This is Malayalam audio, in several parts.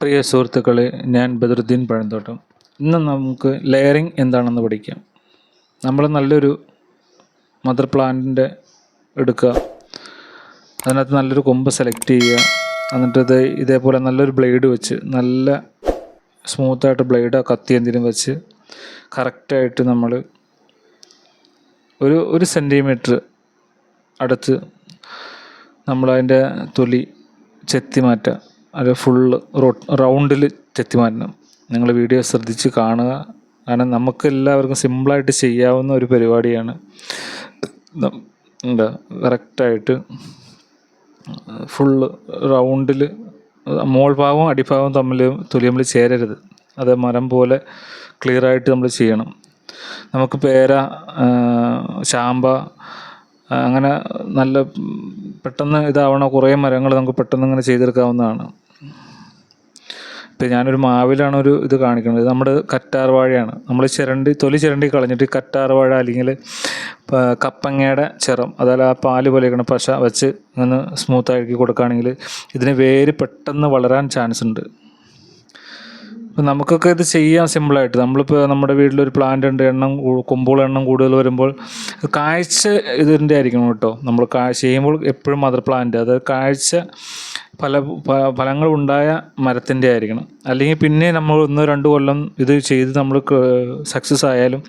പ്രിയ സുഹൃത്തുക്കളെ ഞാൻ ബദറുദ്ദീൻ പഴന്തോട്ടം. ഇന്ന് നമുക്ക് ലെയറിംഗ് എന്താണെന്ന് പഠിക്കാം. നമ്മൾ നല്ലൊരു മദർ പ്ലാന്റിന്റെ എടുക്കുക. അതിനകത്ത് നല്ലൊരു കൊമ്പ് സെലക്ട് ചെയ്യുക. എന്നിട്ട് ഇത് ഇതേപോലെ നല്ലൊരു ബ്ലേഡ് വെച്ച് നല്ല സ്മൂത്തായിട്ട് ബ്ലേഡോ കത്തി എന്തിനും വെച്ച് കറക്റ്റായിട്ട് നമ്മൾ ഒരു ഒരു സെന്റിമീറ്റർ അടുത്ത് നമ്മളതിന്റെ തൊലി ചെത്തി മാറ്റുക. അത് ഫുള്ള് റൗണ്ടിൽ ചെത്തി മാറ്റണം നിങ്ങൾ വീഡിയോ ശ്രദ്ധിച്ച് കാണുക. കാരണം നമുക്ക് എല്ലാവർക്കും സിമ്പിളായിട്ട് ചെയ്യാവുന്ന ഒരു പരിപാടിയാണ്. എന്താ കറക്റ്റായിട്ട് ഫുള്ള് റൗണ്ടിൽ മോൾ ഭാഗവും അടിഭാഗവും തമ്മിൽ തൊലി നമ്മൾ ചേരരുത്. അത് മരം പോലെ ക്ലിയറായിട്ട് നമ്മൾ ചെയ്യണം. നമുക്ക് പേര ചാമ്പ അങ്ങനെ നല്ല പെട്ടെന്ന് ഇതാവണ കുറേ മരങ്ങൾ നമുക്ക് പെട്ടെന്ന് ഇങ്ങനെ ചെയ്തെടുക്കാവുന്നതാണ്. ഞാനൊരു മാവിലാണ് ഒരു ഇത് കാണിക്കുന്നത്. നമ്മുടെ കറ്റാർ വാഴയാണ് നമ്മൾ ചിരണ്ടി തൊലി ചിരണ്ടി കളഞ്ഞിട്ട് കറ്റാർവാഴ കറ്റാർ വാഴ അല്ലെങ്കിൽ കപ്പങ്ങയുടെ ചിറം അതായത് ആ പാൽ പോലെ ഇരിക്കണ പശ വെച്ച് ഒന്ന് സ്മൂത്തായിക്കി കൊടുക്കുകയാണെങ്കിൽ ഇതിന് വേര് പെട്ടെന്ന് വളരാൻ ചാൻസ് ഉണ്ട്. ഇപ്പം നമുക്കൊക്കെ ഇത് ചെയ്യാം സിമ്പിളായിട്ട് നമ്മളിപ്പോൾ നമ്മുടെ വീട്ടിലൊരു പ്ലാന്റ് ഉണ്ട് എണ്ണം കൊമ്പുകൾ എണ്ണം കൂടുതൽ വരുമ്പോൾ കാഴ്ച ഇതിന്റെ ആയിരിക്കണം കേട്ടോ. നമ്മൾ കാഴ്ച ചെയ്യുമ്പോൾ എപ്പോഴും മദർ പ്ലാന്റ് അത് കാഴ്ച ഫല ഫ- ഫലങ്ങൾ ഉണ്ടായ മരത്തിന്റെ ആയിരിക്കണം. അല്ലെങ്കിൽ പിന്നെ നമ്മൾ ഒന്നോ രണ്ടോ കൊല്ലം ഇത് ചെയ്ത് നമ്മൾ സക്സസ് ആയാലും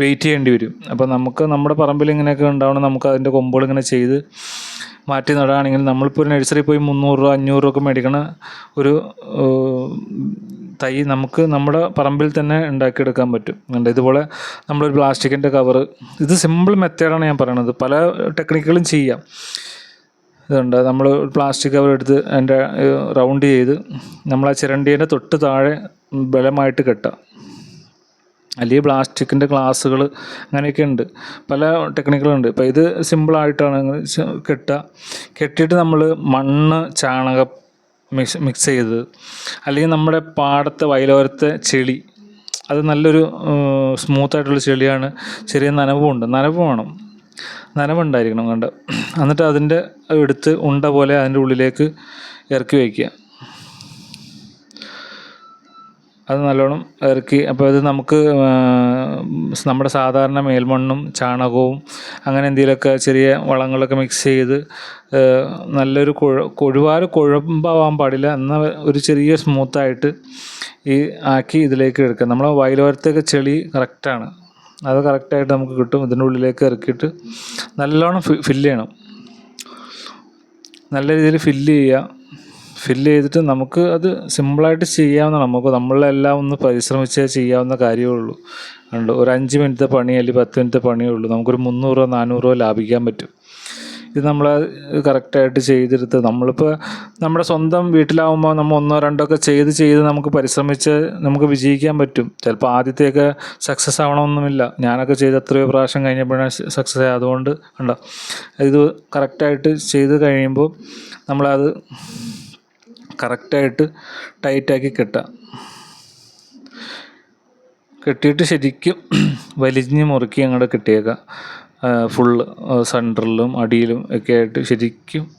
വെയിറ്റ് ചെയ്യേണ്ടി വരും. അപ്പോൾ നമുക്ക് നമ്മുടെ പറമ്പിൽ ഇങ്ങനെയൊക്കെ ഉണ്ടാവണം. നമുക്ക് അതിന്റെ കൊമ്പുകൾ ഇങ്ങനെ ചെയ്ത് മാറ്റി നടുകയാണെങ്കിൽ നമ്മളിപ്പോൾ ഒരു നഴ്സറി പോയി മുന്നൂറ് രൂപ അഞ്ഞൂറ് രൂപ ഒക്കെ മേടിക്കണ ഒരു തൈ നമുക്ക് നമ്മുടെ പറമ്പിൽ തന്നെ ഉണ്ടാക്കിയെടുക്കാൻ പറ്റും. കണ്ടോ? ഇതുപോലെ നമ്മളൊരു പ്ലാസ്റ്റിക്കിന്റെ കവറ് ഇത് സിമ്പിൾ മെത്തേഡാണ് ഞാൻ പറയണത്. പല ടെക്നിക്കുകളും ചെയ്യാം. ഇതുണ്ട്. നമ്മൾ പ്ലാസ്റ്റിക് കവർ എടുത്ത് അതിന്റെ റൗണ്ട് ചെയ്ത് നമ്മൾ ആ ചിരണ്ടീന്റെ തൊട്ട് താഴെ ബലമായിട്ട് കെട്ടുക. അല്ലെങ്കിൽ പ്ലാസ്റ്റിക്കിന്റെ ഗ്ലാസ്സുകൾ അങ്ങനെയൊക്കെ ഉണ്ട്. പല ടെക്നിക്കുകളുണ്ട്. ഇപ്പോൾ ഇത് സിമ്പിളായിട്ടാണ് കെട്ടുക. കെട്ടിയിട്ട് നമ്മൾ മണ്ണ് ചാണകം മിക്സ് മിക്സ് ചെയ്ത് അല്ലെങ്കിൽ നമ്മുടെ പാടത്തെ വയലോരത്തെ ചെളി അത് നല്ലൊരു സ്മൂത്തായിട്ടുള്ള ചെളിയാണ്. ചെറിയ നനവുമുണ്ട് നനവ് വേണം. നനവുണ്ടായിരിക്കണം കണ്ട്. എന്നിട്ട് അതിന്റെ എടുത്ത് ഉണ്ട പോലെ അതിന്റെ ഉള്ളിലേക്ക് ഇറക്കി വയ്ക്കുക. അത് നല്ലോണം ഇറക്കി അപ്പോൾ അത് നമുക്ക് നമ്മുടെ സാധാരണ മേൽമണ്ണും ചാണകവും അങ്ങനെ എന്തെങ്കിലുമൊക്കെ ചെറിയ വളങ്ങളൊക്കെ മിക്സ് ചെയ്ത് നല്ലൊരു കുഴ ഒരുപാട് കുഴമ്പാവാൻ പാടില്ല. എന്ന ഒരു ചെറിയ സ്മൂത്തായിട്ട് ഈ ആക്കി ഇതിലേക്ക് എടുക്കുക. നമ്മളെ വയലോരത്തൊക്കെ ചെളി കറക്റ്റാണ് അത് കറക്റ്റായിട്ട് നമുക്ക് കിട്ടും. ഇതിന്റെ ഉള്ളിലേക്ക് ഇറക്കിയിട്ട് നല്ലോണം ഫില്ല് ചെയ്യണം. നല്ല രീതിയിൽ ഫില്ല് ചെയ്യുക. ഫില്ല് ചെയ്തിട്ട് നമുക്ക് അത് സിമ്പിളായിട്ട് ചെയ്യാവുന്ന നമുക്ക് നമ്മളെല്ലാം ഒന്ന് പരിശ്രമിച്ചേ ചെയ്യാവുന്ന കാര്യമേ ഉള്ളൂ. ഉണ്ട് ഒരു അഞ്ച് മിനിറ്റത്തെ പണി അല്ലെങ്കിൽ പത്ത് മിനിറ്റത്തെ പണിയേ ഉള്ളൂ. നമുക്കൊരു മുന്നൂറോ നാനൂറോ ലാഭിക്കാൻ പറ്റും. ഇത് നമ്മൾ കറക്റ്റായിട്ട് ചെയ്തെടുത്ത് നമ്മളിപ്പോൾ നമ്മുടെ സ്വന്തം വീട്ടിലാവുമ്പോൾ നമ്മൾ ഒന്നോ രണ്ടോ ഒക്കെ ചെയ്ത് ചെയ്ത് നമുക്ക് പരിശ്രമിച്ച് നമുക്ക് വിജയിക്കാൻ പറ്റും. ചിലപ്പോൾ ആദ്യത്തെയൊക്കെ സക്സസ് ആവണമെന്നൊന്നുമില്ല ഞാനൊക്കെ ചെയ്ത് എത്രയോ പ്രാവശ്യം കഴിഞ്ഞപ്പോഴാണ് സക്സസ് ആയത്. അതുകൊണ്ട് ഉണ്ടോ ഇത് കറക്റ്റായിട്ട് ചെയ്ത് കഴിയുമ്പോൾ നമ്മളത് കറക്റ്റായിട്ട് ടൈറ്റാക്കി കെട്ടാം കെട്ടിയിട്ട് ശരിക്കും വലിഞ്ഞ് മുറുക്കി അങ്ങോട്ട് കെട്ടിയേക്കുക ഫുള്ള് സെന്ററിലും അടിയിലും ഒക്കെ ആയിട്ട് ശരിക്കും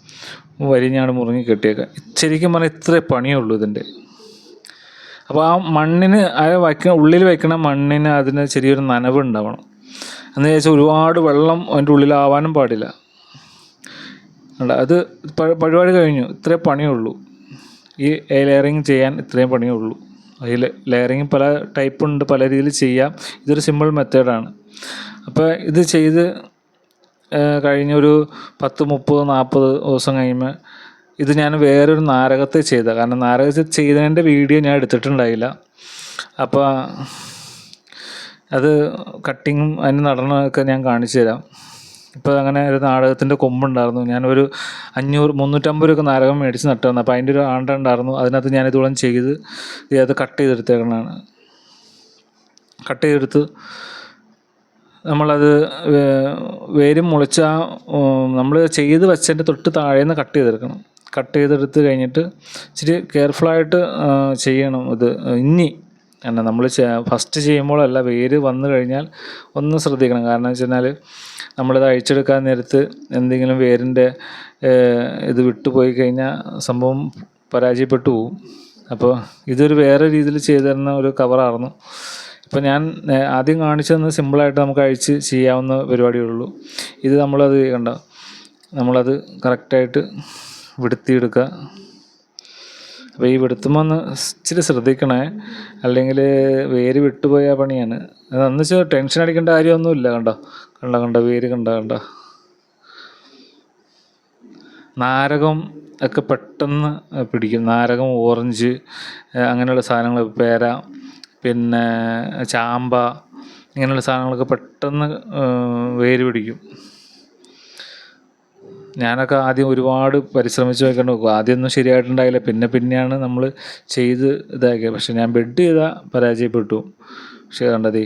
വരിഞ്ഞാണ് മുറിഞ്ഞ് കെട്ടിയേക്കുക ശരിക്കും പറഞ്ഞാൽ ഇത്രേ പണിയുള്ളൂ ഇതിന്റെ അപ്പോൾ ആ മണ്ണിന് ആ വയ്ക്കുന്ന ഉള്ളിൽ വയ്ക്കണ മണ്ണിന് അതിന് ചെറിയൊരു നനവ് ഉണ്ടാവണം. എന്ന് വെച്ചാൽ ഒരുപാട് വെള്ളം അതിന്റെ ഉള്ളിലാവാനും പാടില്ല. അത് പരിപാടി കഴിഞ്ഞു. ഇത്രേ പണിയുള്ളൂ. ഈ ലെയറിങ് ചെയ്യാൻ ഇത്രയും പണിയേ ഉള്ളൂ അതിൽ ലെയറിങ് പല ടൈപ്പ് ഉണ്ട് പല രീതിയിൽ ചെയ്യാം. ഇതൊരു സിമ്പിൾ മെത്തേഡാണ് അപ്പോൾ ഇത് ചെയ്ത് കഴിഞ്ഞൊരു പത്ത് മുപ്പത് നാൽപ്പത് ദിവസം കഴിയുമ്പോൾ ഇത് ഞാൻ വേറൊരു നാരകത്തെ ചെയ്ത. കാരണം നാരകത്തെ ചെയ്തതിന്റെ വീഡിയോ ഞാൻ എടുത്തിട്ടുണ്ടായില്ല. അപ്പോൾ അത് കട്ടിങ്ങും അതിന് നടനമൊക്കെ ഞാൻ കാണിച്ചു തരാം. ഇപ്പോൾ അങ്ങനെ ഒരു നാടകത്തിന്റെ കൊമ്പുണ്ടായിരുന്നു. ഞാനൊരു അഞ്ഞൂറ് മുന്നൂറ്റമ്പത് രൂപ നാടകം മേടിച്ച് നട്ടുവന്നു അപ്പോൾ അതിന്റെ ഒരു ആണ്ട ഉണ്ടായിരുന്നു. അതിനകത്ത് ഞാൻ ഇതുപോലെ ചെയ്ത് അത് കട്ട് ചെയ്തെടുത്തേക്കണതാണ്. കട്ട് ചെയ്തെടുത്ത് നമ്മളത് വേര് മുളച്ച നമ്മൾ ചെയ്ത് വെച്ചതിന്റെ തൊട്ട് താഴേന്ന് കട്ട് ചെയ്തെടുക്കണം. കട്ട് ചെയ്തെടുത്ത് കഴിഞ്ഞിട്ട് ഇച്ചിരി കെയർഫുള്ളായിട്ട് ചെയ്യണം ഇത്. ഇനി എന്നാ നമ്മൾ ഫസ്റ്റ് ചെയ്യുമ്പോഴല്ല വേര് വന്നു കഴിഞ്ഞാൽ ഒന്ന് ശ്രദ്ധിക്കണം. കാരണം വെച്ച് കഴിഞ്ഞാൽ നമ്മളിത് അഴിച്ചെടുക്കാൻ നേരത്ത് എന്തെങ്കിലും വേരിന്റെ ഇത് വിട്ടുപോയി കഴിഞ്ഞാൽ സംഭവം പരാജയപ്പെട്ടു പോകും അപ്പോൾ ഇതൊരു വേറെ രീതിയിൽ ചെയ്തു തരുന്ന ഒരു കവറായിരുന്നു. ഇപ്പം ഞാൻ ആദ്യം കാണിച്ചതെന്ന് സിമ്പിളായിട്ട് നമുക്ക് അഴിച്ച് ചെയ്യാവുന്ന പരിപാടിയുള്ളൂ. ഇത് നമ്മളത് കണ്ട? നമ്മളത് കറക്റ്റായിട്ട് വിടുത്തിയെടുക്കുക. അപ്പോൾ ഈ വെടുത്തുമ്പോൾ ഒന്ന് ഇച്ചിരി ശ്രദ്ധിക്കണേ. അല്ലെങ്കിൽ വേര് വിട്ടുപോയ പണിയാണ്. അതെന്ന് വെച്ചാൽ ടെൻഷൻ അടിക്കേണ്ട കാര്യമൊന്നുമില്ല കണ്ടോ? കണ്ട കണ്ട വേര് കണ്ട കണ്ട. നാരകം ഒക്കെ പെട്ടെന്ന് പിടിക്കും. നാരകം ഓറഞ്ച് അങ്ങനെയുള്ള സാധനങ്ങൾ പേര പിന്നെ ചാമ്പ ഇങ്ങനെയുള്ള സാധനങ്ങളൊക്കെ പെട്ടെന്ന് വേര് പിടിക്കും. ഞാനൊക്കെ ആദ്യം ഒരുപാട് പരിശ്രമിച്ച് വെക്കേണ്ട നോക്കും ആദ്യമൊന്നും ശരിയായിട്ടുണ്ടായില്ല. പിന്നെ പിന്നെയാണ് നമ്മൾ ചെയ്ത് ഇതാക്കിയത്. പക്ഷെ ഞാൻ ബെഡ് ചെയ്താൽ പരാജയപ്പെട്ടു. പക്ഷേ കണ്ടതേ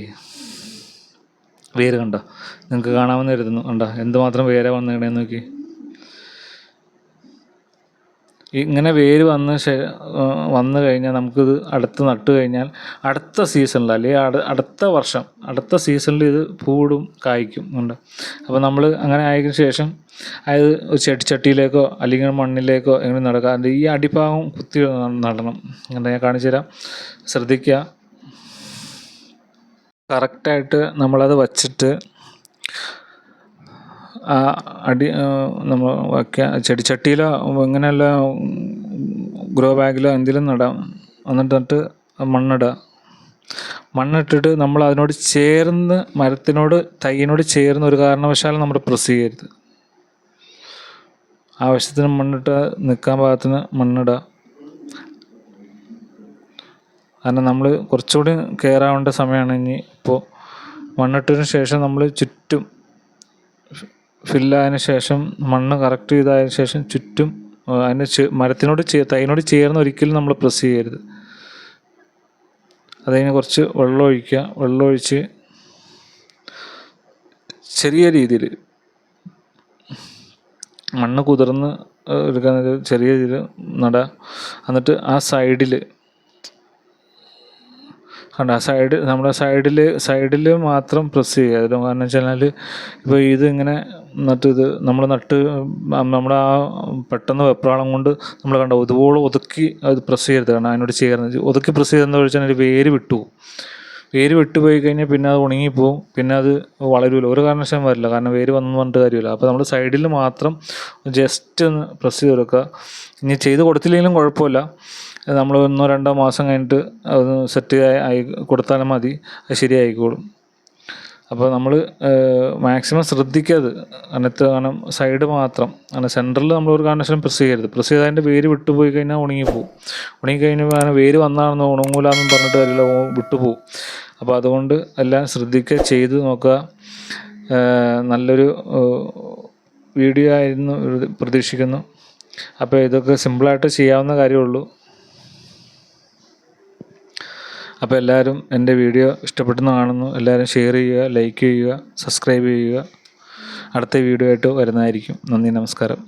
വേര് കണ്ടോ? നിങ്ങൾക്ക് കാണാമെന്ന് കരുതുന്നു. കണ്ടോ? എന്തുമാത്രം വേര വന്നിടേന്ന് നോക്കി. ഇങ്ങനെ വേര് വന്ന വന്നു കഴിഞ്ഞാൽ നമുക്കിത് അടുത്ത് നട്ടു കഴിഞ്ഞാൽ അടുത്ത സീസണിൽ അല്ലെങ്കിൽ അട അടുത്ത വർഷം അടുത്ത സീസണിൽ ഇത് പൂടും കായ്ക്കും. ഉണ്ട് അപ്പോൾ നമ്മൾ അങ്ങനെ ആയതിനു ശേഷം അത് ഒരു ചെടിച്ചട്ടിയിലേക്കോ അല്ലെങ്കിൽ മണ്ണിലേക്കോ എങ്ങനെ നടക്കുക അതിന്റെ ഈ അടിഭാഗം കുത്തി നടണം. അങ്ങനെ ഞാൻ കാണിച്ചു തരാം. ശ്രദ്ധിക്കുക. കറക്റ്റായിട്ട് നമ്മളത് വച്ചിട്ട് ആ അടി നമ്മൾ വയ്ക്കുക. ചെടിച്ചട്ടിയിലോ ഇങ്ങനെയല്ല ഗ്രോ ബാഗിലോ എന്തെങ്കിലും നടാം. എന്നിട്ട് നട്ട് മണ്ണിടുക. മണ്ണിട്ടിട്ട് നമ്മൾ അതിനോട് ചേർന്ന് മരത്തിനോട് തൈയിനോട് ചേർന്ന് ഒരു കാരണവശാലും നമ്മൾ പ്രസ് ചെയ്യരുത് ആവശ്യത്തിന് മണ്ണിട്ട് നിൽക്കാൻ പാകത്തിന് മണ്ണിടുക കാരണം നമ്മൾ കുറച്ചുകൂടി കെയർ ആവേണ്ട സമയമാണ് ഇനി ഇപ്പോൾ മണ്ണിട്ടതിന് ശേഷം നമ്മൾ ചുറ്റും ഫില്ലായതിനു ശേഷം മണ്ണ് കറക്റ്റ് ചെയ്തതിന് ശേഷം ചുറ്റും അതിന് മരത്തിനോട് തൈനോട് ചേർന്ന് ഒരിക്കലും നമ്മൾ പ്രസ് ചെയ്യരുത്. അതിന് കുറച്ച് വെള്ളം ഒഴിക്കുക വെള്ളം ഒഴിച്ച് ചെറിയ രീതിയിൽ മണ്ണ് കുതിർന്ന് എടുക്കാൻ ഒരു ചെറിയ രീതിയിൽ നട. എന്നിട്ട് ആ സൈഡിൽ കണ്ട സൈഡ് നമ്മുടെ സൈഡിൽ സൈഡിൽ മാത്രം പ്രസ് ചെയ്യുക. കാരണം വെച്ചാൽ ഇപ്പോൾ ഇത് ഇങ്ങനെ നട്ട് ഇത് നമ്മൾ നട്ട് നമ്മുടെ ആ പെട്ടെന്ന് വെപ്രാളം കൊണ്ട് നമ്മൾ കണ്ട ഇതുപോലെ ഒതുക്കി അത് പ്രസ് ചെയ്യരുത്. കാരണം അതിനോട് ചേർന്ന്. ഒതുക്കി പ്രസ് ചെയ്തെന്ന് വെച്ചാൽ അതിന്റെ വേര് വിട്ടുപോകും വേര് വെട്ടുപോയി കഴിഞ്ഞാൽ പിന്നെ അത് ഉണങ്ങിപ്പോവും. പിന്നെ അത് വളരില്ല ഒരു കാരണവശാലും വരില്ല. കാരണം വേര് വന്നു പറഞ്ഞിട്ട് കാര്യമില്ല. അപ്പോൾ നമ്മൾ സൈഡിൽ മാത്രം ജസ്റ്റ് ഒന്ന് പ്രസ് ചെയ്ത് കൊടുക്കുക ഇനി ചെയ്ത് കൊടുത്തില്ലെങ്കിലും കുഴപ്പമില്ല. നമ്മൾ ഒന്നോ രണ്ടോ മാസം കഴിഞ്ഞിട്ട് അത് സെറ്റ് ആയി കൊടുത്താലും മതി. അത് ശരിയായിക്കോളും. അപ്പോൾ നമ്മൾ മാക്സിമം ശ്രദ്ധിക്കരുത്. അങ്ങനത്തെ കാരണം സൈഡ് മാത്രം. അങ്ങനെ സെന്ററിൽ നമ്മൾ ഒരു കാരണവശാലും പ്രസ് ചെയ്യരുത്. പ്രസ് ചെയ്ത് അതിന്റെ വേര് വിട്ടുപോയി കഴിഞ്ഞാൽ ഉണങ്ങിപ്പോവും ഉണങ്ങിക്കഴിഞ്ഞാൽ അങ്ങനെ വേര് വന്നാണെന്ന് ഉണങ്ങൂലെന്നും പറഞ്ഞിട്ട് കാര്യമില്ല വിട്ടുപോകും അപ്പോൾ അതുകൊണ്ട് എല്ലാം ശ്രദ്ധിക്കുക ചെയ്ത് നോക്കുക. നല്ലൊരു വീഡിയോ ആയിരുന്നു പ്രതീക്ഷിക്കുന്നു. അപ്പോൾ ഇതൊക്കെ സിമ്പിളായിട്ട് ചെയ്യാവുന്ന കാര്യമുള്ളൂ അപ്പോൾ എല്ലാവരും എന്റെ വീഡിയോ ഇഷ്ടപ്പെട്ടെന്ന് കാണുന്നു. എല്ലാവരും ഷെയർ ചെയ്യുക ലൈക്ക് ചെയ്യുക സബ്സ്ക്രൈബ് ചെയ്യുക. അടുത്ത വീഡിയോ ആയിട്ട് വരുന്നതായിരിക്കും. നന്ദി നമസ്കാരം.